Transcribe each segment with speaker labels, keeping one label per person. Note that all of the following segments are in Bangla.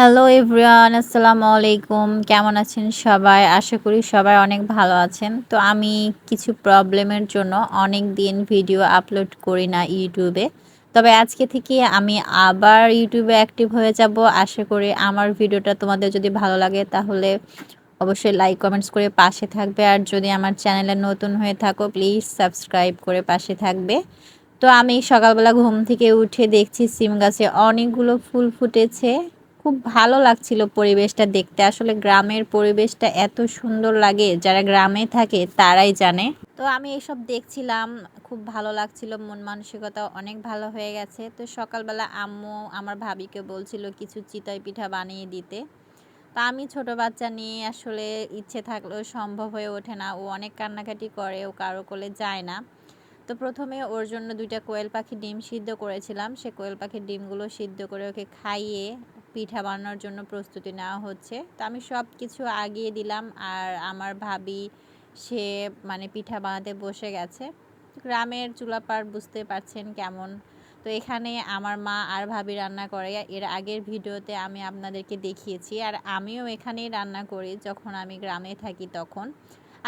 Speaker 1: হ্যালো এভরিওয়ান আসসালামু আলাইকুম কেমন আছেন সবাই? আশা করি সবাই অনেক ভালো আছেন। তো আমি কিছু প্রবলেমের জন্য অনেক দিন ভিডিও আপলোড করি না ইউটিউবে। তবে আজকে থেকে আমি আবার ইউটিউবে অ্যাক্টিভ হয়ে যাব। আশা করি আমার ভিডিওটা তোমাদের যদি ভালো লাগে, তাহলে অবশ্যই লাইক কমেন্টস করে পাশে থাকবে। আর যদি আমার চ্যানেলে নতুন হয়ে থাকো প্লিজ সাবস্ক্রাইব করে পাশে থাকবে। তো আমি সকালবেলা ঘুম থেকে উঠে দেখছি সিম গাছে অনেকগুলো ফুল ফুটেছে। খুব ভালো লাগছিল পরিবেশটা দেখতে। আসলে গ্রামের পরিবেশটা এত সুন্দর লাগে, যারা গ্রামে থাকে তারাই জানে। তো আমি এসব দেখছিলাম, খুব ভালো লাগছিল, মন মানসিকতা অনেক ভালো হয়ে গেছে। তো সকালবেলা আম্মু আমার ভাবিকে বলছিল কিছু চিতই পিঠা বানিয়ে দিতে। তা আমি ছোট বাচ্চা নিয়ে আসলে ইচ্ছে থাকলেও সম্ভব হয়ে ওঠে না। ও অনেক কান্নাকাটি করে, ও কারও কোলে যায় না। তো প্রথমে ওর জন্য দুইটা কোয়েল পাখির ডিম সিদ্ধ করেছিলাম। সে কোয়েল পাখির ডিমগুলো সিদ্ধ করে ওকে খাইয়ে পিঠা বানানোর জন্য প্রস্তুতি নেওয়া হচ্ছে। তো আমি সব কিছু আগিয়ে দিলাম আর আমার ভাবি, সে মানে পিঠা বানাতে বসে গেছে। গ্রামের চুলাপাড় বুঝতে পারছেন কেমন। তো এখানে আমার মা আর ভাবি রান্না করে। এর আগের ভিডিওতে আমি আপনাদেরকে দেখিয়েছি। আর আমিও এখানেই রান্না করি যখন আমি গ্রামে থাকি তখন।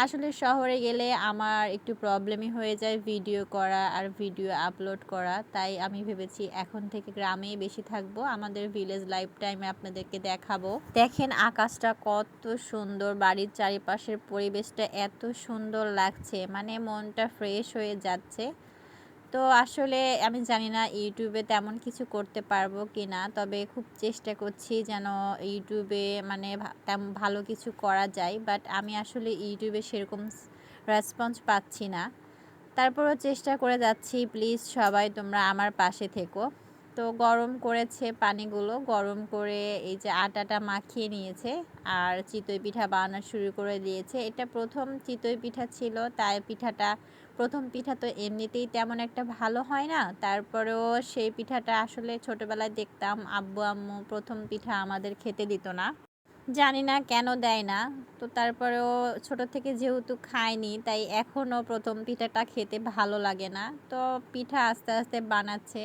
Speaker 1: আসলে শহরে গেলে আমার একটু প্রবলেমই হয়ে যায় ভিডিও করা আর ভিডিও আপলোড করা। তাই আমি ভেবেছি এখন থেকে গ্রামেই বেশি থাকব, আমাদের ভিলেজ লাইফ টাইমে আপনাদেরকে দেখাবো। দেখেন আকাশটা কত সুন্দর, বাড়ির চারিপাশের পরিবেশটা এত সুন্দর লাগছে মানে মনটা ফ্রেশ হয়ে যাচ্ছে। তো আসলে আমি জানি না ইউটিউবে তেমন কিছু করতে পারব কি না তবে খুব চেষ্টা করছি যেন ইউটিউবে মানে তেমন ভালো কিছু করা যায় বাট আমি আসলে ইউটিউবে সেরকম রেসপন্স পাচ্ছি না। তারপরও চেষ্টা করে যাচ্ছি প্লিজ সবাই তোমরা আমার পাশে থেকো। তো গরম করেছে পানিগুলো। গরম করে এই যে আটাটা মাখিয়ে নিয়েছে আর চিতই পিঠা বানানো শুরু করে দিয়েছে। এটা প্রথম চিতই পিঠা ছিল, তাই পিঠাটা, প্রথম পিঠা তো এমনিতেই তেমন একটা ভালো হয় না। তারপরেও সেই পিঠাটা আসলে ছোটোবেলায় দেখতাম, আব্বু, আম্মু প্রথম পিঠা আমাদের খেতে দিত না। জানি না কেন দেয় না। তো তারপরেও ছোট থেকে যেহেতু খাইনি, তাই এখনও প্রথম পিঠাটা খেতে ভালো লাগে না। তো পিঠা আস্তে আস্তে বানাচ্ছে।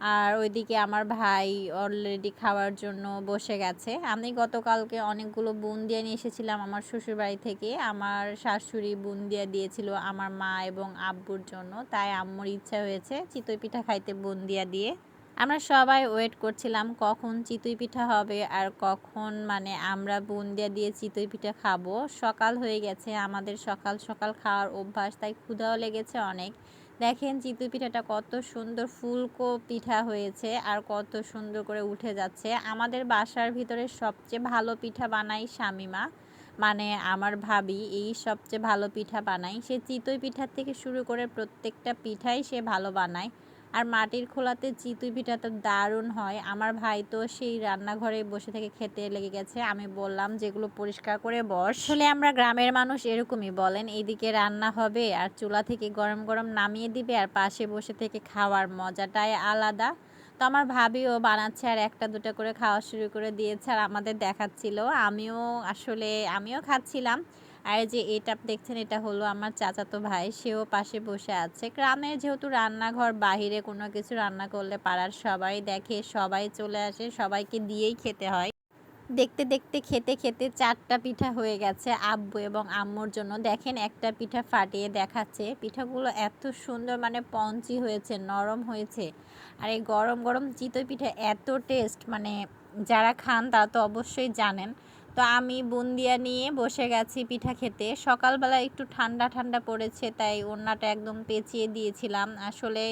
Speaker 1: আর ওইদিকে আমার ভাই অলরেডি খাওয়ার জন্য বসে গেছে। আমি গতকালকে অনেকগুলো বুন্দিয়া নিয়ে এসেছিলাম আমার শ্বশুরবাড়ি থেকে। আমার শাশুড়ি বুন্দিয়া দিয়েছিল আমার মা এবং আব্বুর জন্য। তাই আম্মুর ইচ্ছা হয়েছে চিতই পিঠা খাইতে বুন্দিয়া দিয়ে আমরা সবাই ওয়েট করছিলাম কখন চিতই পিঠা হবে আর কখন মানে আমরা বুন্দিয়া দিয়ে চিতই পিঠা খাব। সকাল হয়ে গেছে, আমাদের সকাল সকাল খাওয়ার অভ্যাস, তাই ক্ষুধাও লেগেছে অনেক। দেখেন চিতু পিঠাটা কত সুন্দর ফুলকো পিঠা হয়েছে আর কত সুন্দর করে উঠে যাচ্ছে। আমাদের বাসার ভিতরে সবচেয়ে ভালো পিঠা বানাই শামিমা। মানে আমার ভাবি এই সবচেয়ে ভালো পিঠা বানাই সে চিতই পিঠার থেকে শুরু করে প্রত্যেকটা পিঠাই সে ভালো বানায়। আর মাটির খোলাতে চিতুই পিঠা তো দারুণ হয়। আমার ভাই তো সেই রান্নাঘরে বসে থেকে খেতে লেগে গেছে। আমি বললাম, যেগুলো পরিষ্কার করে বস। আসলে আমরা গ্রামের মানুষ এরকমই, বলেন এইদিকে রান্না হবে আর চুলা থেকে গরম গরম নামিয়ে দিবে আর পাশে বসে থেকে খাওয়ার মজাটাই আলাদা। তো আমার ভাবিও বানাচ্ছে আর একটা দুটো করে খাওয়া শুরু করে দিয়েছে আর আমাদের দেখাচ্ছিল। আমিও আসলে, আমিও খাচ্ছিলাম। আর যে এটা দেখছেন, এটা হলো আমার চাচাতো ভাই, সেও পাশে বসে আছে। গ্রামের যেহেতু রান্নাঘর, বাহিরে কোনো কিছু রান্না করলে পাড়ার সবাই দেখে, সবাই চলে আসে, সবাইকে দিয়েই খেতে হয়। দেখতে দেখতে, খেতে খেতে চারটা পিঠা হয়ে গেছে আব্বু এবং আম্মুর জন্য। দেখেন একটা পিঠা ফাটিয়ে দেখাচ্ছে। পিঠাগুলো এত সুন্দর মানে পঞ্চি হয়েছে, নরম হয়েছে। আর এই গরম গরম চিতই পিঠা এত টেস্ট মানে যারা খান তারা তো অবশ্যই জানেন। তো আমি বুন্দিয়া নিয়ে বসে গেছি পিঠা খেতে। সকালবেলা একটু ঠান্ডা ঠান্ডা পড়েছে, তাই ওড়নাটা একদম পেঁচিয়ে দিয়েছিলাম। আসলে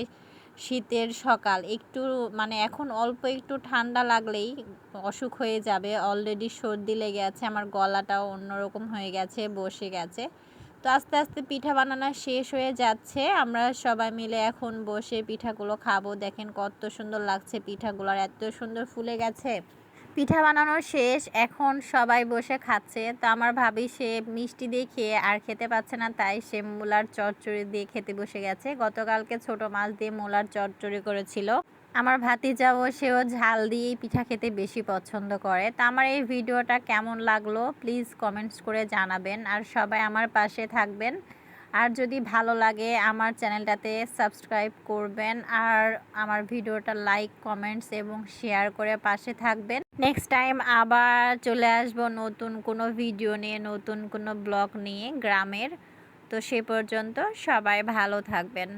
Speaker 1: শীতের সকাল, একটু মানে এখন অল্প একটু ঠান্ডা লাগলেই অসুখ হয়ে যাবে। অলরেডি সর্দি লেগে আছে, আমার গলাটাও অন্যরকম হয়ে গেছে, বসে গেছে। তো আস্তে আস্তে পিঠা বানানো শেষ হয়ে যাচ্ছে। আমরা সবাই মিলে এখন বসে পিঠাগুলো খাব। দেখেন কত সুন্দর লাগছে পিঠাগুলো, আর এত সুন্দর ফুলে গেছে। পিঠা বানানো শেষ, এখন সবাই বসে খাচ্ছে। তো আমার ভাবি, সে মিষ্টি দিয়ে খেয়ে আর খেতে পাচ্ছে না, তাই সে মূলার চচ্চড়ি দিয়ে খেতে বসে গেছে। গতকালকে ছোট মাছ দিয়ে মূলার চচ্চড়ি করেছিল। আমার ভাতি ভাতিজাও সেও ঝাল দিয়েই পিঠা খেতে বেশি পছন্দ করে। তা আমার এই ভিডিওটা কেমন লাগল প্লিজ কমেন্টস করে জানাবেন। আর সবাই আমার পাশে থাকবেন। আর যদি ভালো লাগে, আমার চ্যানেলটাতে সাবস্ক্রাইব করবেন। আর আমার ভিডিওটা লাইক কমেন্টস এবং শেয়ার করে পাশে থাকবেন। নেক্সট টাইম আবার চলে আসব নতুন কোনো ভিডিও নিয়ে, নতুন কোনো ব্লগ নিয়ে গ্রামের। তো সে পর্যন্ত সবাই ভালো থাকবেন।